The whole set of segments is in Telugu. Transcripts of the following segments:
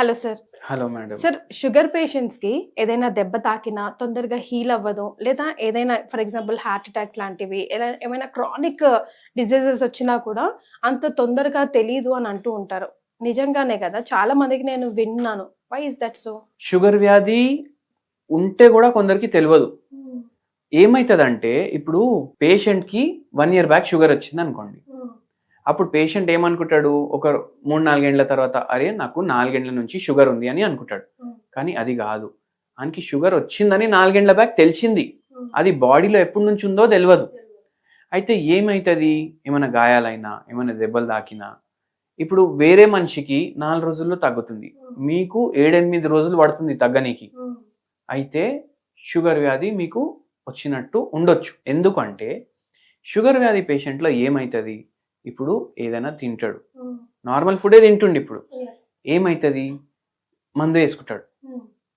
Hello sir. Hello madam. Sir sugar పేషెంట్స్కి ఏదైనా దెబ్బ తాకినా తొందరగా హీల్ అవ్వదు లేదా ఏదైనా ఫర్ ఎగ్జాంపుల్ హార్ట్ అటాక్స్ లాంటివి ఏమైనా క్రానిక్ డిజీజెస్ వచ్చినా కూడా అంత తొందరగా తెలియదు అని అంటూ ఉంటారు. నిజంగానే కదా? చాలా మందికి నేను విన్నాను. Why is that so sugar వ్యాధి ఉంటే కూడా కొందరికి తెలియదు ఏమవుతుందంటే ఇప్పుడు పేషెంట్కి వన్ ఇయర్ బ్యాక్ షుగర్ వచ్చింది అనుకోండి అప్పుడు పేషెంట్ ఏమనుకుంటాడు? ఒక మూడు నాలుగేండ్ల తర్వాత అరే నాకు నాలుగేండ్ల నుంచి షుగర్ ఉంది అని అనుకుంటాడు. కానీ అది కాదు. ఆయనకి షుగర్ వచ్చిందని నాలుగేండ్ల బ్యాక్ తెలిసింది. అది బాడీలో ఎప్పటి నుంచి ఉందో తెలియదు అయితే ఏమవుతుంది ఏమైనా గాయాలైనా ఏమైనా దెబ్బలు తాకినా? ఇప్పుడు వేరే మనిషికి నాలుగు రోజుల్లో తగ్గుతుంది. మీకు ఏడెనిమిది రోజులు పడుతుంది తగ్గనీకి. అయితే షుగర్ వ్యాధి మీకు వచ్చినట్టు ఉండొచ్చు. ఎందుకంటే షుగర్ వ్యాధి పేషెంట్లో ఏమవుతుంది ఇప్పుడు ఏదైనా తింటాడు. నార్మల్ ఫుడే తింటుండు ఇప్పుడు. ఏమవుతుంది మందు వేసుకుంటాడు.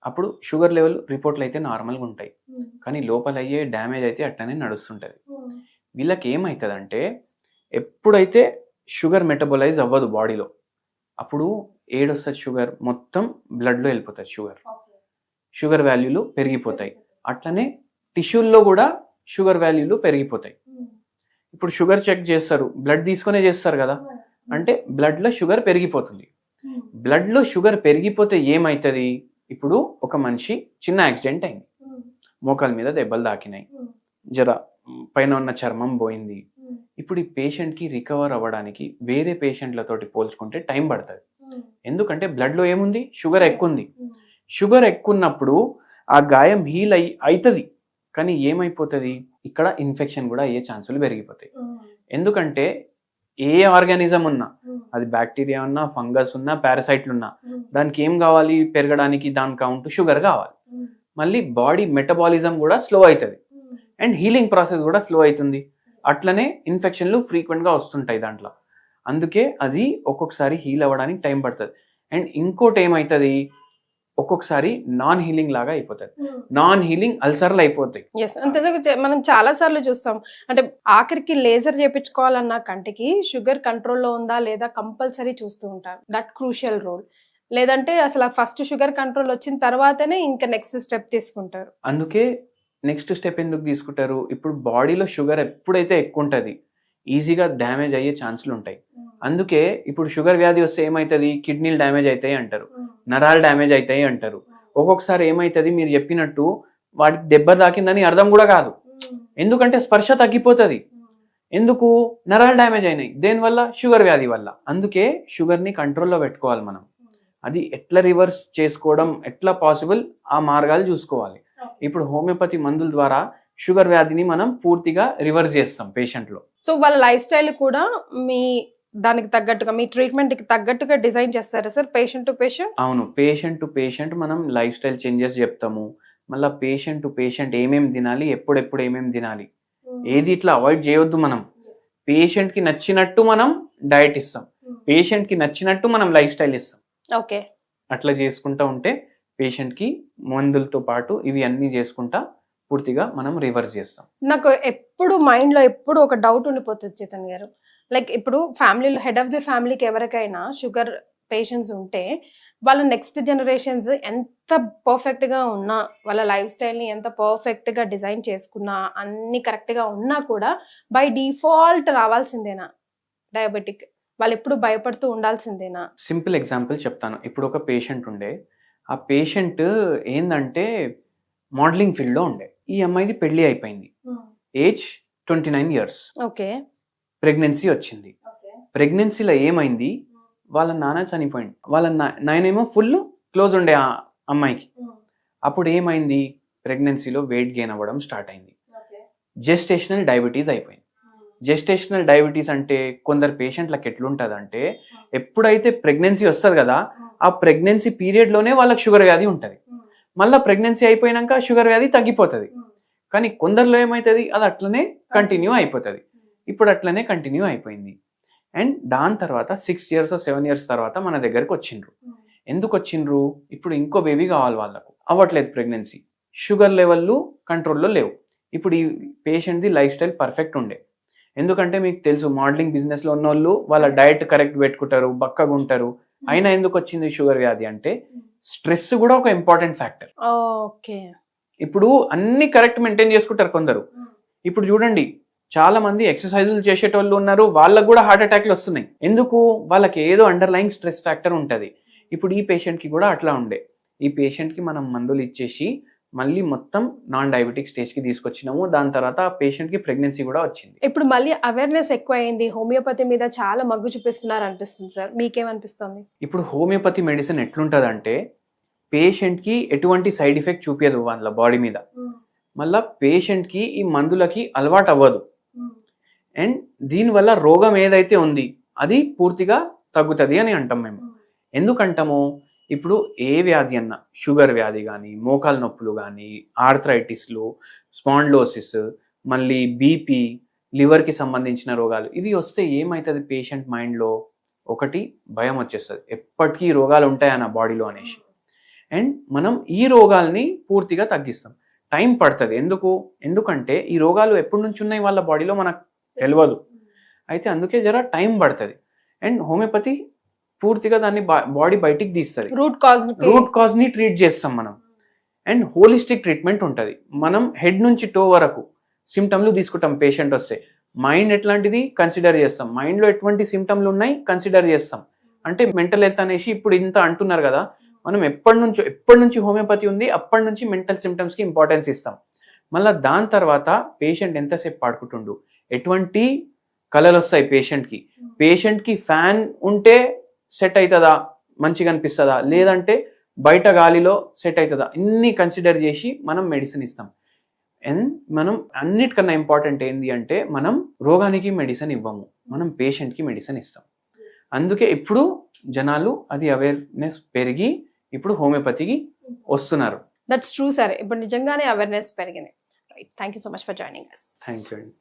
అప్పుడు షుగర్ లెవెల్ రిపోర్ట్లు అయితే నార్మల్గా ఉంటాయి. కానీ లోపల అయ్యే డ్యామేజ్ అయితే అట్లనే నడుస్తుంటుంది. వీళ్ళకి ఏమవుతుందంటే ఎప్పుడైతే షుగర్ మెటబలైజ్ అవ్వదు బాడీలో అప్పుడు ఏడొస్తుంది షుగర్ మొత్తం బ్లడ్లో వెళ్ళిపోతుంది షుగర్ షుగర్ వాల్యూలు పెరిగిపోతాయి. అట్లనే టిష్యూల్లో కూడా షుగర్ వాల్యూలు పెరిగిపోతాయి. ఇప్పుడు షుగర్ చెక్ చేస్తారు బ్లడ్ తీసుకునే చేస్తారు కదా. అంటే బ్లడ్లో షుగర్ పెరిగిపోతుంది. బ్లడ్లో షుగర్ పెరిగిపోతే ఏమవుతుంది ఇప్పుడు ఒక మనిషి చిన్న యాక్సిడెంట్ అయింది. మోకాల మీద దెబ్బలు తాకినాయి. జర పైన ఉన్న చర్మం పోయింది. ఇప్పుడు ఈ పేషెంట్కి రికవర్ అవ్వడానికి వేరే పేషెంట్లతోటి పోల్చుకుంటే టైం పడుతుంది. ఎందుకంటే బ్లడ్లో ఏముంది? షుగర్ ఎక్కువ ఉంది. షుగర్ ఎక్కువ ఉన్నప్పుడు ఆ గాయం హీల్ అయి అవుతుంది కానీ ఏమైపోతుంది? ఇక్కడ ఇన్ఫెక్షన్ కూడా అయ్యే ఛాన్సులు పెరిగిపోతాయి. ఎందుకంటే ఏ ఆర్గానిజం ఉన్నా అది బ్యాక్టీరియా ఉన్నా ఫంగస్ ఉన్నా పారాసైట్లు ఉన్నా దానికి ఏం కావాలి? పెరగడానికి దాని కౌంట్ షుగర్ కావాలి. మళ్ళీ బాడీ మెటబాలిజం కూడా స్లో అవుతుంది. అండ్ హీలింగ్ ప్రాసెస్ కూడా స్లో అవుతుంది. అట్లనే ఇన్ఫెక్షన్లు ఫ్రీక్వెంట్గా వస్తుంటాయి దాంట్లో. అందుకే అది ఒక్కొక్కసారి హీల్ అవ్వడానికి టైం పడుతుంది. అండ్ ఇంకోటి ఏమవుతుంది ఒక్కొక్కసారి నాన్ హీలింగ్ లాగా అయిపోతుంది నాన్ హీలింగ్ అల్సర్లు అయిపోతాయి. చే- మనం చాలా సార్లు చూస్తాం. అంటే ఆఖరికి లేజర్ చేపించుకోవాలన్న కంటికి షుగర్ కంట్రోల్లో ఉందా లేదా కంపల్సరీ చూస్తూ ఉంటారు దట్ క్రూషియల్ రోల్ లేదంటే అసలు ఫస్ట్ షుగర్ కంట్రోల్ వచ్చిన తర్వాతనే ఇంకా నెక్స్ట్ స్టెప్ తీసుకుంటారు. అందుకే నెక్స్ట్ స్టెప్ ఎందుకు తీసుకుంటారు? ఇప్పుడు బాడీలో షుగర్ ఎప్పుడైతే ఎక్కువ ఉంటుంది ఈజీగా డ్యామేజ్ అయ్యే ఛాన్సులు ఉంటాయి అందుకే ఇప్పుడు షుగర్ వ్యాధి వస్తే ఏమవుతుంది కిడ్నీలు డ్యామేజ్ అవుతాయి అంటారు. నరాలు డ్యామేజ్ అవుతాయి అంటారు. ఒక్కొక్కసారి ఏమవుతుంది మీరు చెప్పినట్టు వాటికి దెబ్బ తాకిందని అర్థం కూడా కాదు. ఎందుకంటే స్పర్శ తగ్గిపోతుంది. ఎందుకు? నరాలు డ్యామేజ్ అయినాయి. దేనివల్ల షుగర్ వ్యాధి వల్ల. అందుకే షుగర్ని కంట్రోల్లో పెట్టుకోవాలి మనం. అది ఎట్లా రివర్స్ చేసుకోవడం ఎట్లా పాసిబుల్ ఆ మార్గాలు చూసుకోవాలి. ఇప్పుడు హోమియోపతి మందుల ద్వారా షుగర్ వ్యాధిని మనం పూర్తిగా రివర్స్ చేస్తాం పేషెంట్లో. సో వాళ్ళ లైఫ్ స్టైల్ కూడా మీ దానికి తగ్గట్టుగా మీ ట్రీట్మెంట్కి తగ్గట్టుగా డిజైన్ చేస్తారా సార్? పేషెంట్ టు పేషెంట్ అవును పేషెంట్ టు పేషెంట్ మనం లైఫ్ స్టైల్ చేంజెస్ చెప్తాము. మళ్ళీ పేషెంట్ టు పేషెంట్ ఏమేమి తినాలి ఎప్పుడెప్పుడు ఏమేమి తినాలి? ఏది ఇట్లా అవాయిడ్ చేయొద్దు మనం. పేషెంట్కి నచ్చినట్టు మనం డయట్ ఇస్తాం. పేషెంట్కి నచ్చినట్టు మనం లైఫ్ స్టైల్ ఇస్తాం. ఓకే. అట్లా చేసుకుంటా ఉంటే పేషెంట్కి మందులతో పాటు ఇవి అన్నీ చేసుకుంటా పూర్తిగా మనం రివర్స్ చేస్తాం. నాకు ఎప్పుడు మైండ్లో ఎప్పుడు ఒక డౌట్ ఉండిపోతుంది చేతన్ గారు. లైక్ ఇప్పుడు ఫ్యామిలీలో హెడ్ ఆఫ్ ది ఫ్యామిలీకి ఎవరికైనా షుగర్ పేషెంట్స్ ఉంటే వాళ్ళ నెక్స్ట్ జనరేషన్స్ ఎంత పర్ఫెక్ట్గా ఉన్నా వాళ్ళ లైఫ్ స్టైల్ని ఎంత పర్ఫెక్ట్గా డిజైన్ చేసుకున్నా అన్ని కరెక్ట్గా ఉన్నా కూడా బై డిఫాల్ట్ రావాల్సిందేనా? డయాబెటిక్ వాళ్ళు ఎప్పుడు భయపడుతూ ఉండాల్సిందేనా? సింపుల్ ఎగ్జాంపుల్ చెప్తాను. ఇప్పుడు ఒక పేషెంట్ ఉండే. ఆ పేషెంట్ ఏందంటే మోడలింగ్ ఫీల్డ్లో ఉండే. ఈ అమ్మాయిది పెళ్ళి అయిపోయింది. Age twenty nine years okay pregnancy వచ్చింది. ప్రెగ్నెన్సీలో ఏమైంది? వాళ్ళ నాన్న చనిపోయింది వాళ్ళ నా- నాయనేమో ఫుల్ క్లోజ్ ఉండే ఆ అమ్మాయికి. అప్పుడు ఏమైంది? ప్రెగ్నెన్సీలో వెయిట్ గెయిన్ అవ్వడం స్టార్ట్ అయింది. జెస్టేషనల్ డయాబెటీస్ అయిపోయింది. జెస్టేషనల్ డయాబెటీస్ అంటే కొందరు పేషెంట్లకు ఎట్లుంటుంది అంటే ఎప్పుడైతే ప్రెగ్నెన్సీ వస్తుంది కదా ఆ ప్రెగ్నెన్సీ పీరియడ్లోనే వాళ్ళకి షుగర్ వ్యాధి ఉంటుంది. మళ్ళీ ప్రెగ్నెన్సీ అయిపోయినాక షుగర్ వ్యాధి తగ్గిపోతుంది. కానీ కొందరిలో ఏమవుతుంది అది అట్లనే కంటిన్యూ అయిపోతుంది. ఇప్పుడు అట్లనే కంటిన్యూ అయిపోయింది. అండ్ దాని తర్వాత సిక్స్ ఇయర్స్ సెవెన్ ఇయర్స్ తర్వాత మన దగ్గరకు వచ్చిండ్రు. ఎందుకు వచ్చిండ్రు? ఇప్పుడు ఇంకో బేబీ కావాలి వాళ్ళకు. అవ్వట్లేదు ప్రెగ్నెన్సీ షుగర్ లెవెల్లు కంట్రోల్లో లేవు. ఇప్పుడు ఈ పేషెంట్ది లైఫ్ స్టైల్ పర్ఫెక్ట్ ఉండే. ఎందుకంటే మీకు తెలుసు మోడలింగ్ బిజినెస్లో ఉన్న వాళ్ళు వాళ్ళ డైట్ కరెక్ట్ పెట్టుకుంటారు బక్కగా ఉంటారు. అయినా ఎందుకు వచ్చింది షుగర్ వ్యాధి అంటే స్ట్రెస్ కూడా ఒక ఇంపార్టెంట్ ఫ్యాక్టర్ ఓకే ఇప్పుడు అన్ని కరెక్ట్ మెయింటైన్ చేసుకుంటారు కొందరు. ఇప్పుడు చూడండి చాలా మంది ఎక్సర్సైజులు చేసేటోళ్ళు ఉన్నారు వాళ్ళకు కూడా హార్ట్ అటాక్లు వస్తున్నాయి. ఎందుకు? వాళ్ళకి ఏదో అండర్లైన్ స్ట్రెస్ ఫ్యాక్టర్ ఉంటుంది. ఇప్పుడు ఈ పేషెంట్కి కూడా అట్లా ఉండే. ఈ పేషెంట్కి మనం మందులు ఇచ్చేసి మళ్ళీ మొత్తం నాన్ డయాబెటిక్ స్టేజ్కి తీసుకొచ్చినాము. దాని తర్వాత ఆ పేషెంట్కి ప్రెగ్నెన్సీ కూడా వచ్చింది. ఇప్పుడు మళ్ళీ అవేర్నెస్ ఎక్కువ అయింది హోమియోపతి మీద చాలా మగ్గు చూపిస్తున్నారు అనిపిస్తుంది సార్. మీకేమనిపిస్తుంది? ఇప్పుడు హోమియోపతి మెడిసిన్ ఎట్లుంటుంది అంటే పేషెంట్కి ఎటువంటి సైడ్ ఎఫెక్ట్ చూపించదు వాళ్ళ బాడీ మీద. మళ్ళా పేషెంట్కి ఈ మందులకి అలవాటు అవ్వదు అండ్ దీనివల్ల రోగం ఏదైతే ఉంది అది పూర్తిగా తగ్గుతుంది అని అంటాం మేము. ఎందుకంటాము? ఇప్పుడు ఏ వ్యాధి అన్నా షుగర్ వ్యాధి కానీ మోకాలు నొప్పులు కానీ ఆర్థరైటిస్లు స్పాండ్లోసిస్ మళ్ళీ బీపీ లివర్కి సంబంధించిన రోగాలు ఇవి వస్తే ఏమవుతుంది పేషెంట్ మైండ్లో? ఒకటి భయం వచ్చేస్తుంది. ఎప్పటికీ రోగాలు ఉంటాయన్న బాడీలో అనేసి. అండ్ మనం ఈ రోగాల్ని పూర్తిగా తగ్గిస్తాం. టైం పడుతుంది. ఎందుకు? ఎందుకంటే ఈ రోగాలు ఎప్పటి నుంచి ఉన్నాయి వాళ్ళ బాడీలో మనకు తెలియదు అయితే అందుకే జర టైం పడుతుంది. అండ్ హోమియోపతి పూర్తిగా దాన్ని బాడీ బయటికి తీస్తుంది. రూట్ కాజ్ రూట్ కాజ్ని ట్రీట్ చేస్తాం మనం. అండ్ హోలిస్టిక్ ట్రీట్మెంట్ ఉంటుంది. మనం హెడ్ నుంచి టో వరకు సిమ్టమ్లు తీసుకుంటాం పేషెంట్ వస్తే. మైండ్ ఎట్లాంటిది? కన్సిడర్ చేస్తాం. మైండ్లో ఎటువంటి సిమ్టమ్లు ఉన్నాయి? కన్సిడర్ చేస్తాం. అంటే మెంటల్ హెల్త్ అనేసి ఇప్పుడు ఇంత అంటున్నారు కదా. మనం ఎప్పటి నుంచో ఎప్పటి నుంచి హోమియోపతి ఉంది అప్పటి నుంచి మెంటల్ సిమ్టమ్స్కి ఇంపార్టెన్స్ ఇస్తాం. మళ్ళీ దాని తర్వాత పేషెంట్ ఎంతసేపు పాడుకుంటుండు? ఎటువంటి కళలు వస్తాయి పేషెంట్కి? పేషెంట్కి ఫ్యాన్ ఉంటే సెట్ అవుతుందా మంచిగా అనిపిస్తుందా? లేదంటే బయట గాలిలో సెట్ అవుతుందా ఇన్ని కన్సిడర్ చేసి మనం మెడిసిన్ ఇస్తాం. అండ్ మనం అన్నిటికన్నా ఇంపార్టెంట్ ఏంది అంటే మనం రోగానికి మెడిసిన్ ఇవ్వము. మనం పేషెంట్కి మెడిసిన్ ఇస్తాం. అందుకే ఇప్పుడు జనాలు అది అవేర్నెస్ పెరిగి ఇప్పుడు హోమియోపతికి వస్తున్నారు. దట్స్ ట్రూ సార్ ఇప్పుడు నిజంగానే అవేర్నెస్ పెరిగింది. Right thank you so much for joining us thank you అండి